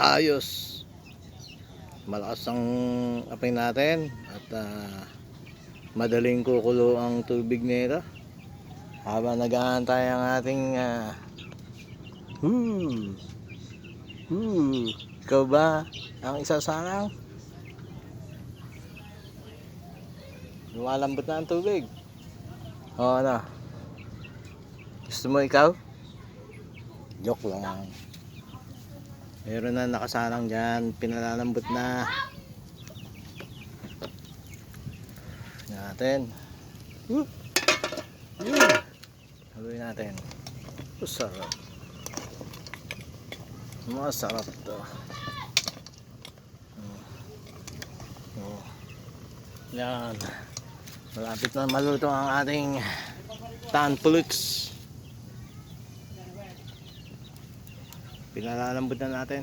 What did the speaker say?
ayos. Malakas ang apoy natin at ah, madaling kukulo ang tubig nito. Habang nag-aantay ang ating uh, hmm, hmm, ikaw ba ang isasalang lumalambot na ang tubig. O ano? Gusto mo ikaw? Joke lang Meron na nakasalang dyan, pinalalambot na. Natin. Woo! Yun! Haluin natin. Masarap. Masarap to. Oh. Oh. Yan. Malapit na maluto ang ating tanpulux. Pinalalambot na natin.